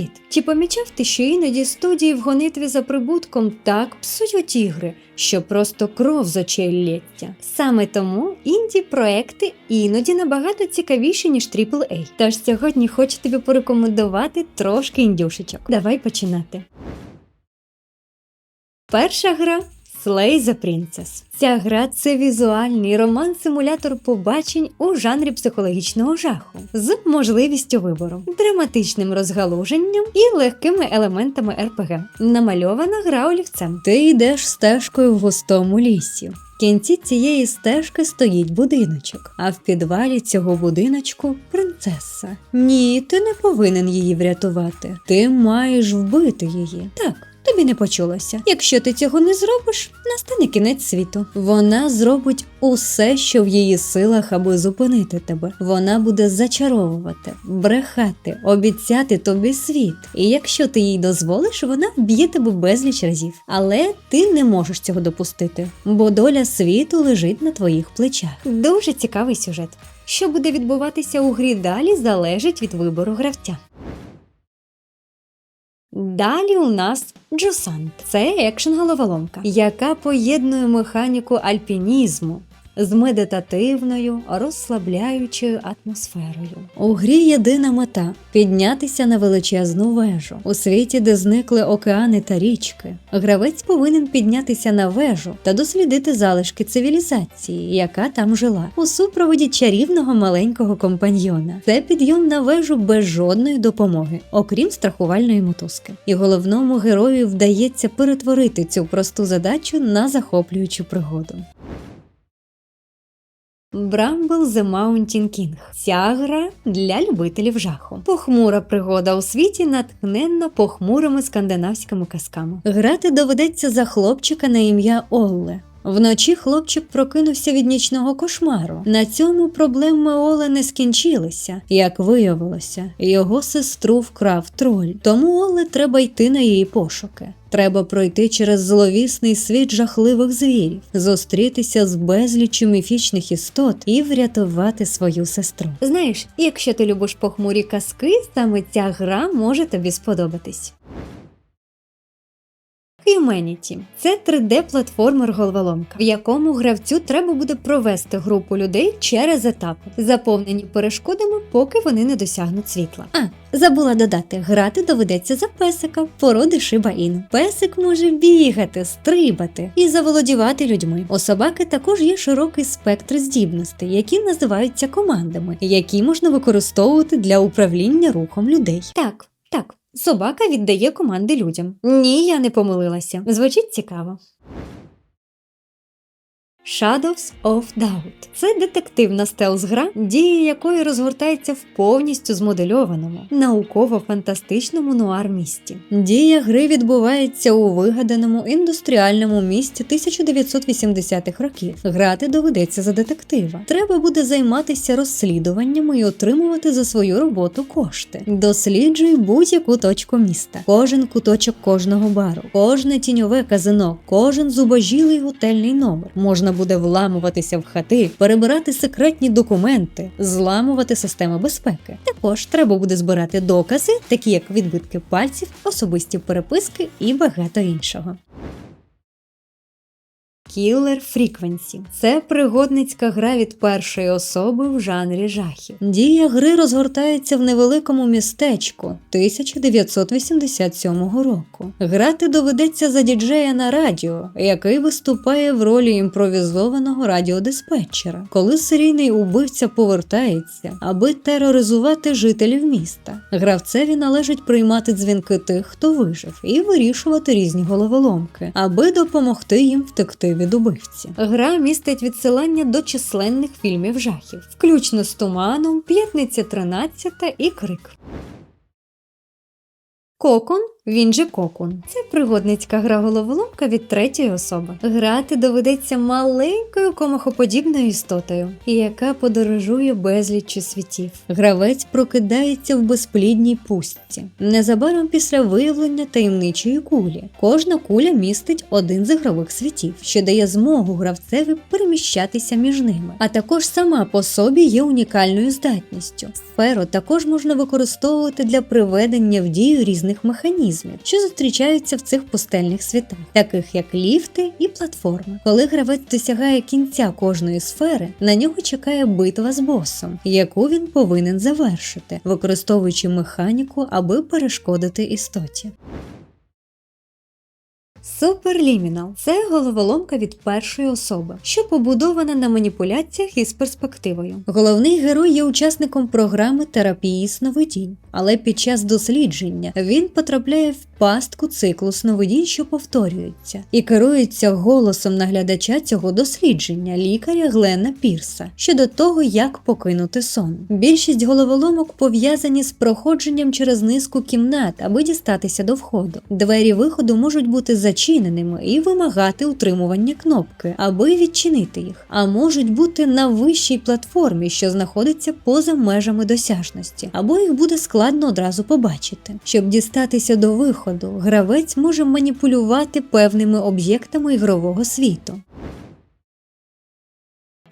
Привіт! Чи помічав ти, що іноді студії в гонитві за прибутком так псують ігри, що просто кров з очей лється? Саме тому інді проекти іноді набагато цікавіші, ніж AAA. Тож сьогодні хочу тобі порекомендувати трошки індюшечок. Давай починати. Перша гра Slay the Princess. Ця гра це візуальний роман-симулятор побачень у жанрі психологічного жаху з можливістю вибору, драматичним розгалуженням і легкими елементами РПГ. Намальована гра олівцем. Ти йдеш стежкою в густому лісі. В кінці цієї стежки стоїть будиночок, а в підвалі цього будиночку принцеса. Ні, ти не повинен її врятувати. Ти маєш вбити її. Так. Тобі не почулося. Якщо ти цього не зробиш, настане кінець світу. Вона зробить усе, що в її силах, аби зупинити тебе. Вона буде зачаровувати, брехати, обіцяти тобі світ. І якщо ти їй дозволиш, вона вб'є тебе безліч разів. Але ти не можеш цього допустити, бо доля світу лежить на твоїх плечах. Дуже цікавий сюжет. Що буде відбуватися у грі далі, залежить від вибору гравця. Далі у нас Джусант. Це екшн головоломка, яка поєднує механіку альпінізму з медитативною, розслабляючою атмосферою. У грі єдина мета піднятися на величезну вежу у світі, де зникли океани та річки. Гравець повинен піднятися на вежу та дослідити залишки цивілізації, яка там жила, у супроводі чарівного маленького компаньйона. Це підйом на вежу без жодної допомоги, окрім страхувальної мотузки. І головному герою вдається перетворити цю просту задачу на захоплюючу пригоду. Bramble The Mountain King. Ця гра для любителів жаху. Похмура пригода у світі натхненна похмурими скандинавськими казками. Грати доведеться за хлопчика на ім'я Олле. Вночі хлопчик прокинувся від нічного кошмару. На цьому проблеми Оле не скінчилися. Як виявилося, його сестру вкрав троль. Тому Оле треба йти на її пошуки. Треба пройти через зловісний світ жахливих звірів, зустрітися з безліччю міфічних істот і врятувати свою сестру. Знаєш, якщо ти любиш похмурі казки, саме ця гра може тобі сподобатись. Humanity – це 3D-платформер головоломка, в якому гравцю треба буде провести групу людей через етапи, заповнені перешкодами, поки вони не досягнуть світла. А забула додати, грати доведеться за песика породи Шиба Іну. Песик може бігати, стрибати і заволодівати людьми. У собаки також є широкий спектр здібностей, які називаються командами, які можна використовувати для управління рухом людей. Так, так. Собака віддає команди людям. Ні, я не помилилася. Звучить цікаво. Shadows of Doubt це детективна стелс-гра, дія якої розгортається в повністю змодельованому, науково-фантастичному нуар місті. Дія гри відбувається у вигаданому індустріальному місті 1980-х років. Грати доведеться за детектива. Треба буде займатися розслідуваннями і отримувати за свою роботу кошти. Досліджуй будь-яку точку міста, кожен куточок кожного бару, кожне тіньове казино, кожен зубожілий готельний номер. Можна буде вламуватися в хати, перебирати секретні документи, зламувати системи безпеки. Також треба буде збирати докази, такі як відбитки пальців, особисті переписки і багато іншого. Killer Frequency – це пригодницька гра від першої особи в жанрі жахів. Дія гри розгортається в невеликому містечку 1987 року. Грати доведеться за діджея на радіо, який виступає в ролі імпровізованого радіодиспетчера, коли серійний убивця повертається, аби тероризувати жителів міста. Гравцеві належить приймати дзвінки тих, хто вижив, і вирішувати різні головоломки, аби допомогти їм втекти від убивці. Гра містить відсилання до численних фільмів жахів, включно з туманом, п'ятниця 13 і крик. Кокон він же Кокун. Це пригодницька гра головоломка від третьої особи. Грати доведеться маленькою комахоподібною істотою, яка подорожує безліччю світів. Гравець прокидається в безплідній пустці. Незабаром після виявлення таємничої кулі. Кожна куля містить один з ігрових світів, що дає змогу гравцеві переміщатися між ними, а також сама по собі є унікальною здатністю. Сферу також можна використовувати для приведення в дію різних механізмів, що зустрічаються в цих пустельних світах, таких як ліфти і платформи. Коли гравець досягає кінця кожної сфери, на нього чекає битва з босом, яку він повинен завершити, використовуючи механіку, аби перешкодити істоті. Суперлімінал це головоломка від першої особи, що побудована на маніпуляціях із перспективою. Головний герой є учасником програми терапії сновидінь, але під час дослідження він потрапляє в пастку циклу сновидінь, що повторюється, і керується голосом наглядача цього дослідження, лікаря Глена Пірса, щодо того, як покинути сон. Більшість головоломок пов'язані з проходженням через низку кімнат, аби дістатися до входу. Двері виходу можуть бути зачиненими і вимагати утримування кнопки, аби відчинити їх, а можуть бути на вищій платформі, що знаходиться поза межами досяжності, або їх буде складно одразу побачити. Щоб дістатися до виходу, гравець може маніпулювати певними об'єктами ігрового світу.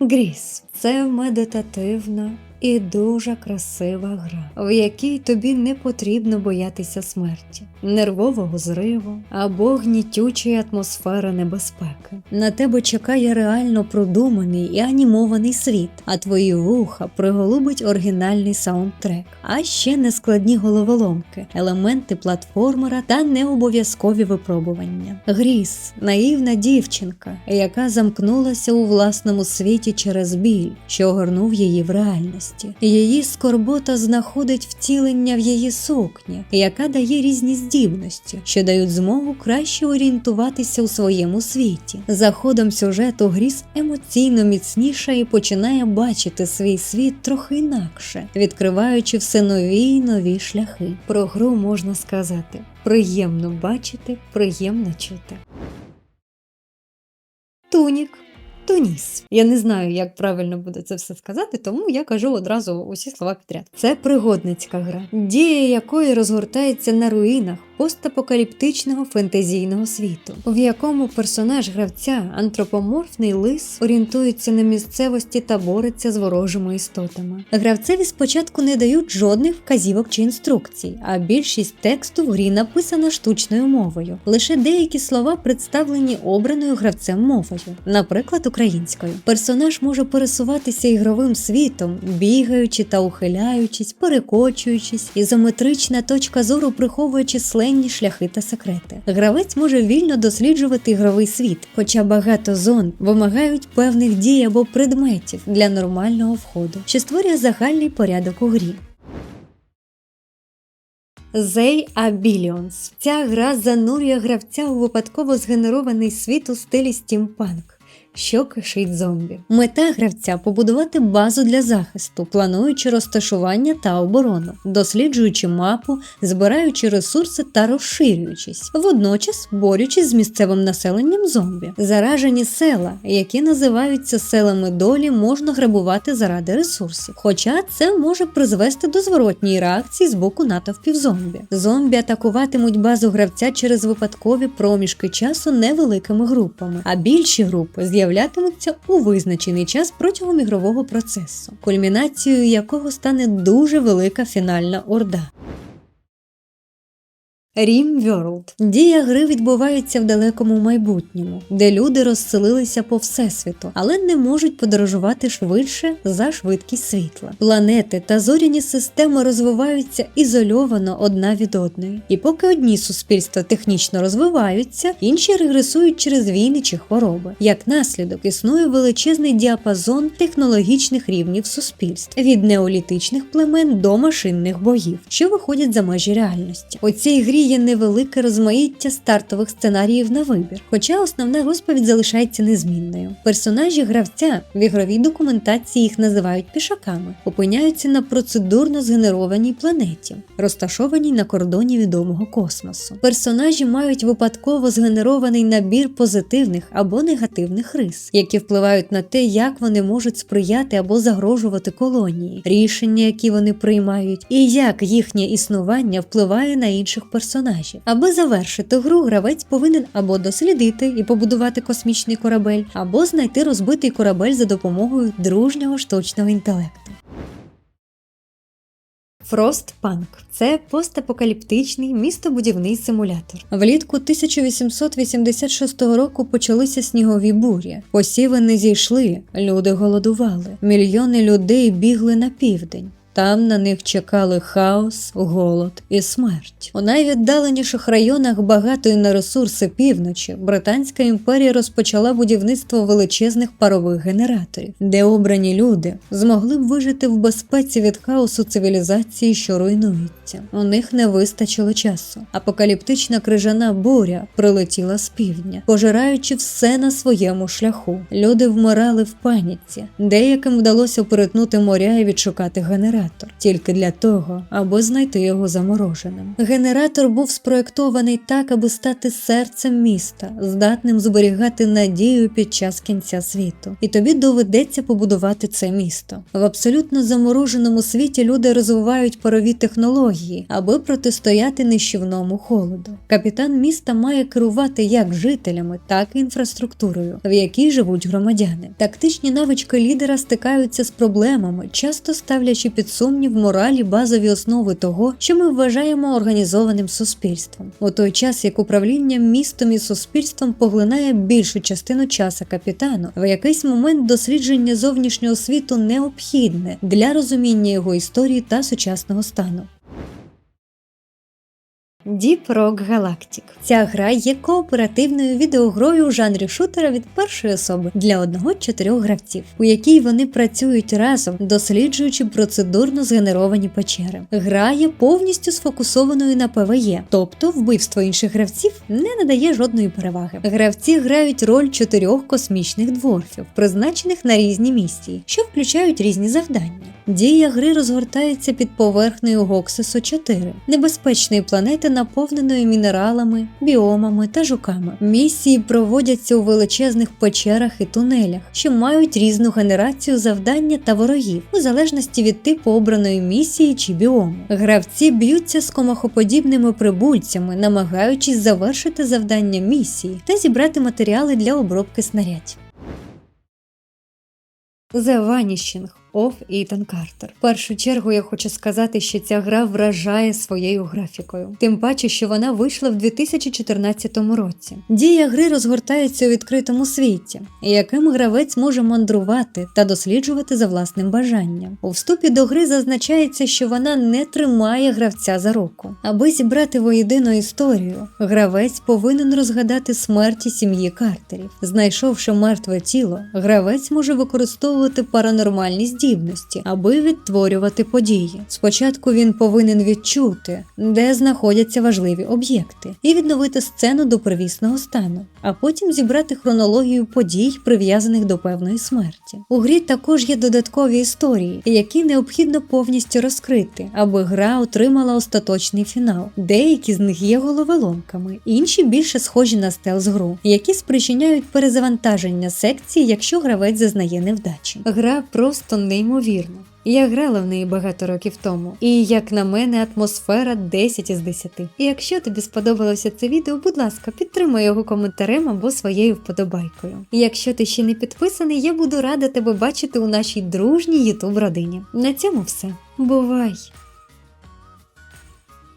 Гріс це медитативна і дуже красива гра, в якій тобі не потрібно боятися смерті, нервового зриву або гнітючої атмосфери небезпеки. На тебе чекає реально продуманий і анімований світ, а твої вуха приголубить оригінальний саундтрек, а ще нескладні головоломки, елементи платформера та необов'язкові випробування. Гріс наївна дівчинка, яка замкнулася у власному світі через біль, що огорнув її в реальність радості. Її скорбота знаходить втілення в її сукні, яка дає різні здібності, що дають змогу краще орієнтуватися у своєму світі. За ходом сюжету Гріс емоційно міцніша і починає бачити свій світ трохи інакше, відкриваючи все нові й нові шляхи. Про гру можна сказати: приємно бачити, приємно чути. Тунік Туніс. Я не знаю, як правильно буде це все сказати, тому я кажу одразу усі слова підряд. Це пригодницька гра, дія якої розгортається на руїнах постапокаліптичного фентезійного світу, в якому персонаж гравця, антропоморфний лис, орієнтується на місцевості та бореться з ворожими істотами. Гравцеві спочатку не дають жодних вказівок чи інструкцій, а більшість тексту в грі написана штучною мовою. Лише деякі слова представлені обраною гравцем мовою, наприклад, українською. Персонаж може пересуватися ігровим світом, бігаючи та ухиляючись, перекочуючись, ізометрична точка зору приховує численні шляхи та секрети. Гравець може вільно досліджувати ігровий світ, хоча багато зон вимагають певних дій або предметів для нормального входу, що створює загальний порядок у грі. Are Billions. Ця гра занурює гравця у випадково згенерований світ у стилі стімпанк що кишить зомбі. Мета гравця побудувати базу для захисту, плануючи розташування та оборону, досліджуючи мапу, збираючи ресурси та розширюючись, водночас борючись з місцевим населенням зомбі. Заражені села, які називаються селами долі, можна грабувати заради ресурсів. Хоча це може призвести до зворотньої реакції з боку натовпів зомбі. Зомбі атакуватимуть базу гравця через випадкові проміжки часу невеликими групами, а більші групи з'являються з'являтимуться у визначений час протягом ігрового процесу, кульмінацією якого стане дуже велика фінальна орда. Рім World. Дія гри відбувається в далекому майбутньому, де люди розселилися по всесвіту, але не можуть подорожувати швидше за швидкість світла. Планети та зоряні системи розвиваються ізольовано одна від одної. І поки одні суспільства технічно розвиваються, інші регресують через війни чи хвороби. Як наслідок існує величезний діапазон технологічних рівнів суспільств від неолітичних племен до машинних боїв, що виходять за межі реальності. У цій грі є невелике розмаїття стартових сценаріїв на вибір, хоча основна розповідь залишається незмінною. Персонажі гравця в ігровій документації їх називають пішаками, опиняються на процедурно згенерованій планеті, розташованій на кордоні відомого космосу. Персонажі мають випадково згенерований набір позитивних або негативних рис, які впливають на те, як вони можуть сприяти або загрожувати колонії, рішення, які вони приймають, і як їхнє існування впливає на інших персонажів. Аби завершити гру, гравець повинен або дослідити і побудувати космічний корабель, або знайти розбитий корабель за допомогою дружнього штучного інтелекту. Frostpunk – це постапокаліптичний містобудівний симулятор. Влітку 1886 року почалися снігові бурі. Посіви не зійшли, люди голодували. Мільйони людей бігли на південь. Там на них чекали хаос, голод і смерть. У найвіддаленіших районах багатої на ресурси півночі Британська імперія розпочала будівництво величезних парових генераторів, де обрані люди змогли б вижити в безпеці від хаосу цивілізації, що руйнується. У них не вистачило часу. Апокаліптична крижана буря прилетіла з півдня, пожираючи все на своєму шляху. Люди вмирали в паніці. Деяким вдалося перетнути моря і відшукати генератор тільки для того, аби знайти його замороженим. Генератор був спроектований так, аби стати серцем міста, здатним зберігати надію під час кінця світу. І тобі доведеться побудувати це місто. В абсолютно замороженому світі люди розвивають парові технології, аби протистояти нищівному холоду. Капітан міста має керувати як жителями, так і інфраструктурою, в якій живуть громадяни. Тактичні навички лідера стикаються з проблемами, часто ставлячи під сумнів моралі базові основи того, що ми вважаємо організованим суспільством, у той час як управління містом і суспільством поглинає більшу частину часу капітану, в якийсь момент дослідження зовнішнього світу необхідне для розуміння його історії та сучасного стану. Deep Rock Galactic. Ця гра є кооперативною відеогрою у жанрі шутера від першої особи для одного-чотирьох гравців, у якій вони працюють разом, досліджуючи процедурно згенеровані печери. Гра є повністю сфокусованою на ПВЕ, тобто вбивство інших гравців не надає жодної переваги. Гравці грають роль чотирьох космічних дворфів, призначених на різні місії, що включають різні завдання. Дія гри розгортається під поверхнею Гоксису 4, небезпечної планети, наповненої мінералами, біомами та жуками. Місії проводяться у величезних печерах і тунелях, що мають різну генерацію завдання та ворогів, у залежності від типу обраної місії чи біому. Гравці б'ються з комахоподібними прибульцями, намагаючись завершити завдання місії та зібрати матеріали для обробки снарядів. The Vanishing of Ethan Carter. В першу чергу я хочу сказати, що ця гра вражає своєю графікою, тим паче, що вона вийшла в 2014 році. Дія гри розгортається у відкритому світі, яким гравець може мандрувати та досліджувати за власним бажанням. У вступі до гри зазначається, що вона не тримає гравця за руку. Аби зібрати воєдину історію, гравець повинен розгадати смерті сім'ї Картерів. Знайшовши мертве тіло, гравець може використовувати паранормальні здібності, аби відтворювати події. Спочатку він повинен відчути, де знаходяться важливі об'єкти, і відновити сцену до первісного стану, а потім зібрати хронологію подій, прив'язаних до певної смерті. У грі також є додаткові історії, які необхідно повністю розкрити, аби гра отримала остаточний фінал. Деякі з них є головоломками, інші більше схожі на стелс-гру, які спричиняють перезавантаження секції, якщо гравець зазнає невдачі. Гра просто неймовірна. Я грала в неї багато років тому, і як на мене, атмосфера 10 із 10. І якщо тобі сподобалося це відео, будь ласка, підтримай його коментарем або своєю вподобайкою. І якщо ти ще не підписаний, я буду рада тебе бачити у нашій дружній ютуб родині. На цьому все. Бувай!